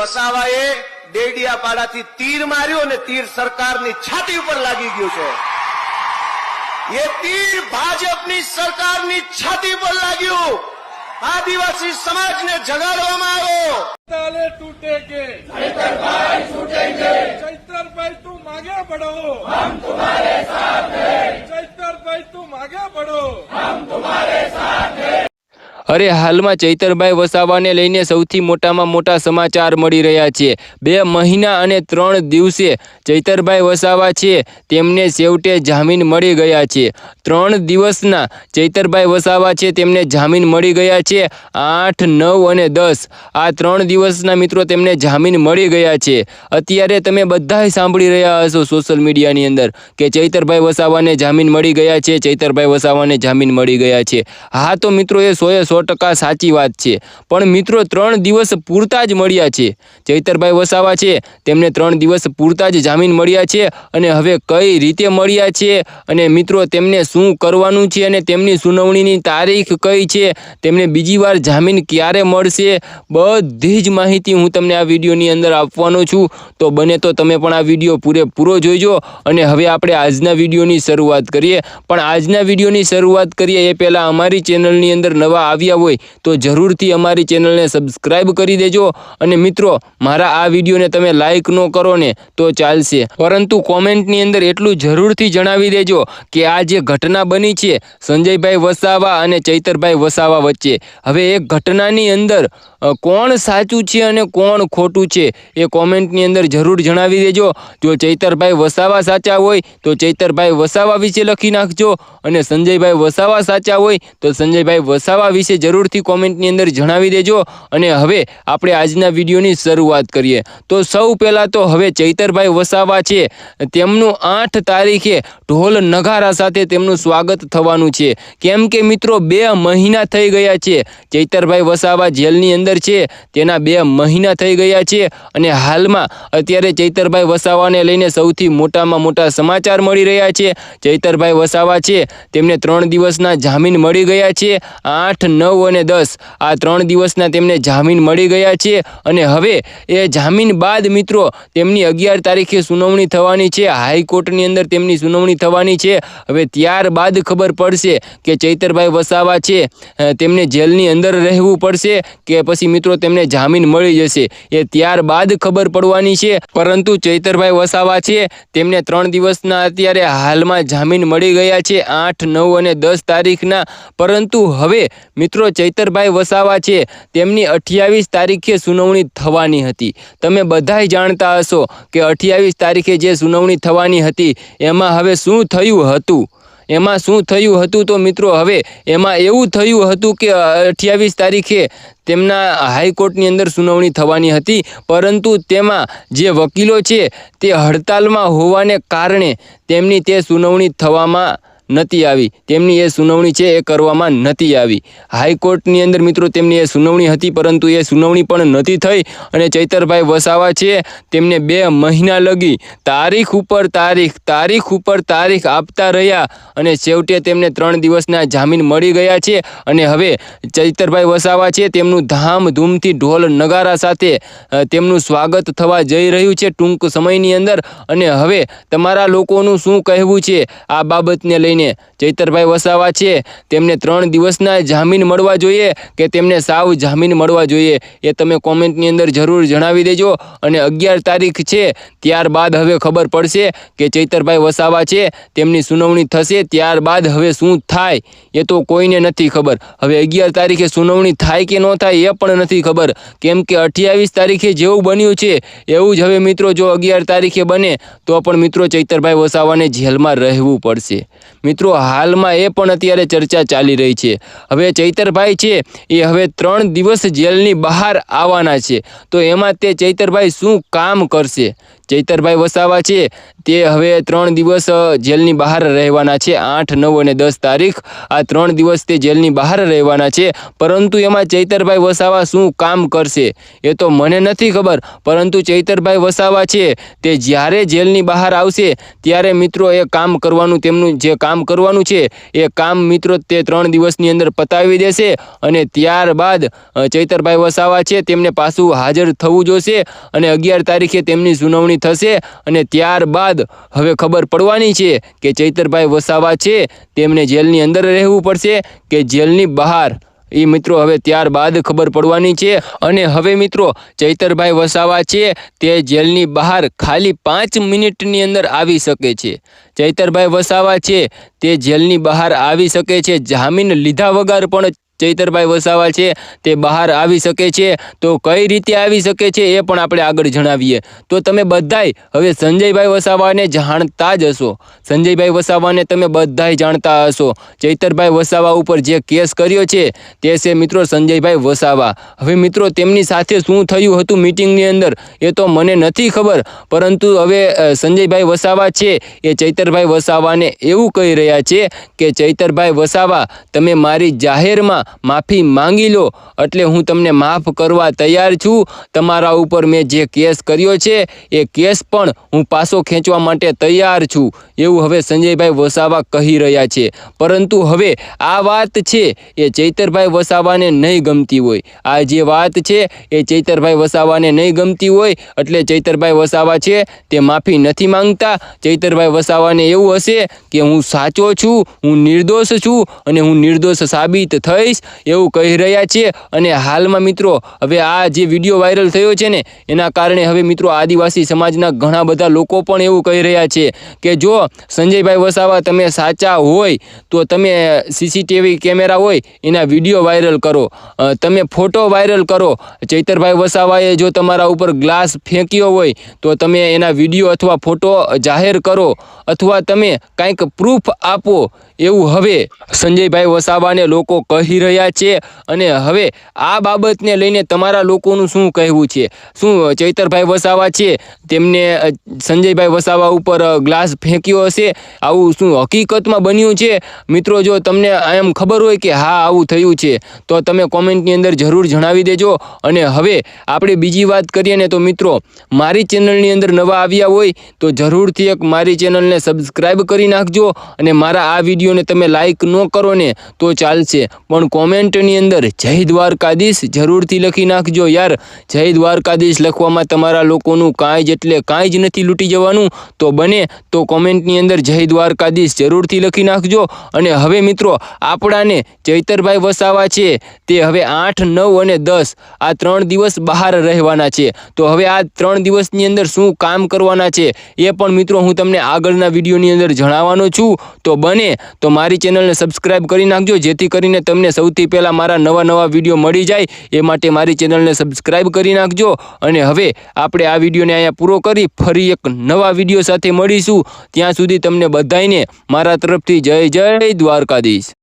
વસાવાએ ડેડિયાપાડાથી તીર માર્યો અને તીર સરકારની છાતી ઉપર લાગી ગયું છે. એ તીર ભાજપની સરકારની છાતી પર લાગ્યું. આદિવાસી સમાજને જગાડવામાં આવ્યો. ताले અરે હાલમાં ચૈતરભાઈ વસાવાને લઈને સૌથી મોટામાં મોટા સમાચાર મળી રહ્યા છે. બે મહિના અને ત્રણ દિવસે ચૈતરભાઈ વસાવા છે, તેમને છેવટે જામીન મળી ગયા છે. ત્રણ દિવસના ચૈતરભાઈ વસાવા છે, તેમને જામીન મળી ગયા છે, આઠ, નવ અને દસ. આ ત્રણ દિવસના મિત્રો તેમને જામીન મળી ગયા છે. અત્યારે તમે બધાય સાંભળી રહ્યા હશો સોશિયલ મીડિયાની અંદર કે ચૈતરભાઈ વસાવાને જામીન મળી ગયા છે, ચૈતરભાઈ વસાવાને જામીન મળી ગયા છે. હા તો મિત્રો એ સોએ સો ટકા સાચી વાત છે. પણ મિત્રો, ત્રણ દિવસ પૂરતા જ મળ્યા છે. ચૈતરભાઈ વસાવા છે, તેમને ત્રણ દિવસ પૂરતા જ જામીન મળ્યા છે અને હવે કઈ રીતે મળ્યા છે અને મિત્રો, તેમને શું કરવાનું છે અને તેમની સુનાવણીની તારીખ કઈ છે, તેમને બીજી વાર જામીન ક્યારે મળશે, બધી જ માહિતી હું તમને આ વિડીયોની અંદર આપવાનો છું. તો બને તો તમે પણ આ વીડિયો પૂરેપૂરો જોઈજો અને હવે આપણે આજના વિડીયોની શરૂઆત કરીએ. પણ આજના વિડીયોની શરૂઆત કરીએ એ પહેલાં અમારી ચેનલની અંદર નવા આવ્યા હોય તો જરૂરથી અમારી ચેનલને સબસ્ક્રાઈબ કરી દેજો. અને મિત્રો, મારા આ વિડીયોને તમે લાઈક ન કરો ને તો ચાલશે. પરંતુ કોમેન્ટની અંદર એટલું જરૂરથી જણાવી દેજો કે આ જે ઘટના બની છે, સંજયભાઈ વસાવા અને ચૈતરભાઈ વસાવા વચ્ચે. હવે એ ઘટનાની અંદર કોણ સાચું છે અને કોણ ખોટું છે એ કોમેન્ટની અંદર જરૂર જણાવી દેજો. જો ચૈતરભાઈ વસાવા સાચા હોય, તો ચૈતરભાઈ વસાવા વિશે લખી નાખજો. અને સંજયભાઈ વસાવા સાચા હોય, તો સંજયભાઈ વસાવા વિશે જરૂરથી કોમેન્ટની અંદર જણાવી દેજો. અને હવે આપણે આજના વિડીયોની શરૂઆત કરીએ. તો સૌ પહેલાં તો હવે ચૈતરભાઈ વસાવા છે. તેમનું આઠ તારીખે ઢોલ નગારા સાથે તેમનું સ્વાગત થવાનું છે. કેમ કે મિત્રો, બે મહિના થઈ ગયા છે. ચૈતરભાઈ વસાવા જેલની અંદર છે, તેના બે મહિના થઈ ગયા છે અને હાલમાં અત્યારે ચૈતરભાઈ વસાવાને લઈને સૌથી મોટામાં મોટા સમાચાર મળી રહ્યા છે. ચૈતરભાઈ વસાવા છે, તેમને ત્રણ દિવસના જામીન મળી ગયા છે, આઠ, નવ અને દસ. આ ત્રણ દિવસના તેમને જામીન મળી ગયા છે અને હવે એ જામીન બાદ મિત્રો તેમની અગિયાર તારીખે સુનાવણી થવાની છે, હાઈકોર્ટની અંદર તેમની સુનાવણી થવાની છે. હવે ત્યારબાદ ખબર પડશે કે ચૈતરભાઈ વસાવા છે તેમને જેલની અંદર રહેવું પડશે કે પછી મિત્રો તેમને જામીન મળી જશે. એ ત્યારબાદ ખબર પડવાની છે. પરંતુ ચૈતરભાઈ વસાવા છે. તેમને ત્રણ દિવસના અત્યારે હાલમાં જામીન મળી ગયા છે આઠ, નવ અને દસ તારીખના. પરંતુ હવે મિત્રો ચૈતરભાઈ વસાવા છે. તેમની અઠ્યાવીસ તારીખે સુનાવણી થવાની હતી. તમે બધાય જાણતા હશો કે અઠ્યાવીસ તારીખે જે સુનાવણી થવાની હતી, એમાં હવે શું થયું હતું? એમાં શું થયું હતું તો મિત્રો હવે એમાં એવું થયું હતું કે અઠ્યાવીસ તારીખે તેમના હાઈકોર્ટની અંદર સુનાવણી થવાની હતી, પરંતુ તેમાં જે વકીલો છે તે હડતાલમાં હોવાને કારણે તેમની તે સુનાવણી થવામાં નથી આવી. તેમની એ સુનાવણી છે, એ કરવામાં નથી આવી. હાઈકોર્ટની અંદર મિત્રો તેમની એ સુનાવણી હતી, પરંતુ એ સુનાવણી પણ નથી થઈ અને ચૈતરભાઈ વસાવા છે, તેમને બે મહિના લગી તારીખ ઉપર તારીખ તારીખ ઉપર તારીખ આપતા રહ્યા અને છેવટે તેમને ત્રણ દિવસના જામીન મળી ગયા છે અને હવે ચૈતરભાઈ વસાવા છે, તેમનું ધામધૂમથી ઢોલ નગારા સાથે તેમનું સ્વાગત થવા જઈ રહ્યું છે ટૂંક સમયની અંદર અને હવે તમારા લોકોનું શું કહેવું છે, આ બાબતને લઈને ચૈતરભાઈ વસાવા છે. તેમને ત્રણ દિવસના જામીન મળવા જોઈએ કે તેમને સાવ જામીન મળવા જોઈએ એ તમે કોમેન્ટની અંદર જરૂર જણાવી દેજો. અને અગિયાર તારીખ છે, ત્યારબાદ હવે ખબર પડશે કે ચૈતરભાઈ વસાવા છે, તેમની સુનાવણી થશે, ત્યારબાદ હવે શું થાય એ તો કોઈને નથી ખબર. હવે અગિયાર તારીખે સુનાવણી થાય કે ન થાય એ પણ નથી ખબર. કેમ કે અઠ્યાવીસ તારીખે જેવું બન્યું છે, એવું જ હવે મિત્રો જો અગિયાર તારીખે બને તો પણ મિત્રો ચૈતરભાઈ વસાવાને જેલમાં રહેવું પડશે. મિત્રો, હાલમાં એ પણ અત્યારે ચર્ચા ચાલી રહી છે. હવે ચૈતરભાઈ છે, એ હવે ત્રણ દિવસ જેલની બહાર આવવાના છે. તો એમાં તે ચૈતરભાઈ શું કામ કરશે? ચૈતરભાઈ વસાવા છે. તે હવે ત્રણ દિવસ જેલની બહાર રહેવાના છે. આઠ, નવ અને દસ તારીખ આ ત્રણ દિવસ તે જેલની બહાર રહેવાના છે. પરંતુ એમાં ચૈતરભાઈ વસાવા શું કામ કરશે? એ તો મને નથી ખબર. પરંતુ ચૈતરભાઈ વસાવા છે. તે જ્યારે જેલની બહાર આવશે, ત્યારે મિત્રો એ કામ કરવાનું, તેમનું જે કામ કરવાનું છે, એ કામ મિત્રો તે ત્રણ દિવસની અંદર પતાવી દેશે અને ત્યારબાદ ચૈતરભાઈ વસાવા છે, તેમને પાછું હાજર થવું જોશે અને અગિયાર તારીખે તેમની સુનાવણી થશે અને ત્યારબાદ હવે ખબર પડવાની છે કે ચૈતરભાઈ વસાવા છે, તેમને જેલની અંદર રહેવું પડશે કે જેલની બહાર. એ મિત્રો હવે ત્યારબાદ ખબર પડવાની છે અને હવે મિત્રો ચૈતરભાઈ વસાવા છે, તે જેલની બહાર ખાલી પાંચ મિનિટની અંદર આવી શકે છે. ચૈતરભાઈ વસાવા છે, તે જેલની બહાર આવી શકે છે, જામીન લીધા વગર પણ ચૈતરભાઈ વસાવા છે, તે બહાર આવી શકે છે. તો કઈ રીતે આવી શકે છે એ પણ આપણે આગળ જણાવીએ. તો તમે બધાય હવે સંજયભાઈ વસાવાને જાણતા જ હશો. સંજયભાઈ વસાવાને તમે બધાય જાણતા હશો. ચૈતરભાઈ વસાવા ઉપર જે કેસ કર્યો છે, તે છે મિત્રો સંજયભાઈ વસાવા. હવે મિત્રો તેમની સાથે શું થયું હતું મિટિંગની અંદર, એ તો મને નથી ખબર. પરંતુ હવે સંજયભાઈ વસાવા છે, એ ચૈતરભાઈ વસાવાને એવું કહી રહ્યા છે કે, ચૈતરભાઈ વસાવા, તમે મારી જાહેરમાં માફી માંગી લો, એટલે હું તમને માફ કરવા તૈયાર છું. તમારા ઉપર મેં જે કેસ કર્યો છે, એ કેસ પણ હું પાછો ખેંચવા માટે તૈયાર છું. એવું હવે સંજયભાઈ વસાવા કહી રહ્યા છે. પરંતુ હવે આ વાત છે, એ ચૈતરભાઈ વસાવાને નહીં ગમતી હોય. આ જે વાત છે, એ ચૈતરભાઈ વસાવાને નહીં ગમતી હોય, એટલે ચૈતરભાઈ વસાવા છે, તે માફી નથી માંગતા. ચૈતરભાઈ વસાવાને એવું હશે કે હું સાચો છું, હું નિર્દોષ છું, અને હું નિર્દોષ સાબિત થઈશ. એવું કહી રહ્યા છે અને હાલમાં મિત્રો, હવે આ જે વીડિયો વાયરલ થયો છે ને, એના કારણે હવે મિત્રો આદિવાસી સમાજના ઘણા બધા લોકો પણ એવું કહી રહ્યા છે કે જો સંજયભાઈ વસાવા તમે સાચા હોય, તો તમે સીસીટીવી કેમેરા હોય, એના વીડિયો વાયરલ કરો. તમે ફોટો વાયરલ કરો. ચૈતરભાઈ વસાવાએ જો તમારા ઉપર ગ્લાસ ફેંક્યો હોય, તો તમે એના વીડિયો અથવા ફોટો જાહેર કરો. અથવા તમે કાંઈક પ્રૂફ આપો. એવું હવે સંજયભાઈ વસાવાને લોકો કહી રહ્યા છે અને હવે આ બાબતને લઈને તમારા લોકોનું શું કહેવું છે? શું ચૈતરભાઈ વસાવા છે? તેમને સંજયભાઈ વસાવા ઉપર ગ્લાસ ફેંક્યો હશે? આવું શું હકીકતમાં બન્યું છે? મિત્રો, જો તમને એમ ખબર હોય કે હા, આવું થયું છે, તો તમે કોમેન્ટની અંદર જરૂર જણાવી દેજો. અને હવે આપણે બીજી વાત કરીએ ને તો મિત્રો, મારી ચેનલની અંદર નવા આવ્યા હોય તો જરૂરથી એક મારી ચેનલને સબસ્ક્રાઈબ કરી નાખજો અને મારા આ વિડીયોને તમે લાઇક ન કરો ને તો ચાલશે. પણ કોમેન્ટની અંદર જય દ્વારકાધીશ જરૂરથી લખી નાખજો યાર. જય દ્વારકાધીશ લખવામાં તમારા લોકોનું કાંઈ જ એટલે કાંઈ જ નથી લૂંટી જવાનું. તો બને તો કોમેન્ટની અંદર જય દ્વારકાધીશ જરૂરથી લખી નાખજો. અને હવે મિત્રો, આપણાને ચૈતરભાઈ વસાવા છે. તે હવે આઠ, નવ અને દસ, આ ત્રણ દિવસ બહાર રહેવાના છે. તો હવે આ ત્રણ દિવસની અંદર શું કામ કરવાના છે એ પણ મિત્રો હું તમને આગળના વિડીયોની અંદર જણાવવાનો છું. તો બને તો મારી ચેનલને સબસ્ક્રાઈબ કરી નાખજો, જેથી કરીને તમને સૌથી પહેલાં મારા નવા નવા વીડિયો મળી જાય. એ માટે મારી ચેનલને સબસ્ક્રાઈબ કરી નાખજો. અને હવે આપણે આ વિડીયોને અહીંયા પૂરો કરી ફરી એક નવા વીડિયો સાથે મળીશું. ત્યાં સુધી તમને બધાઈને મારા તરફથી જય જય દ્વારકાધીશ.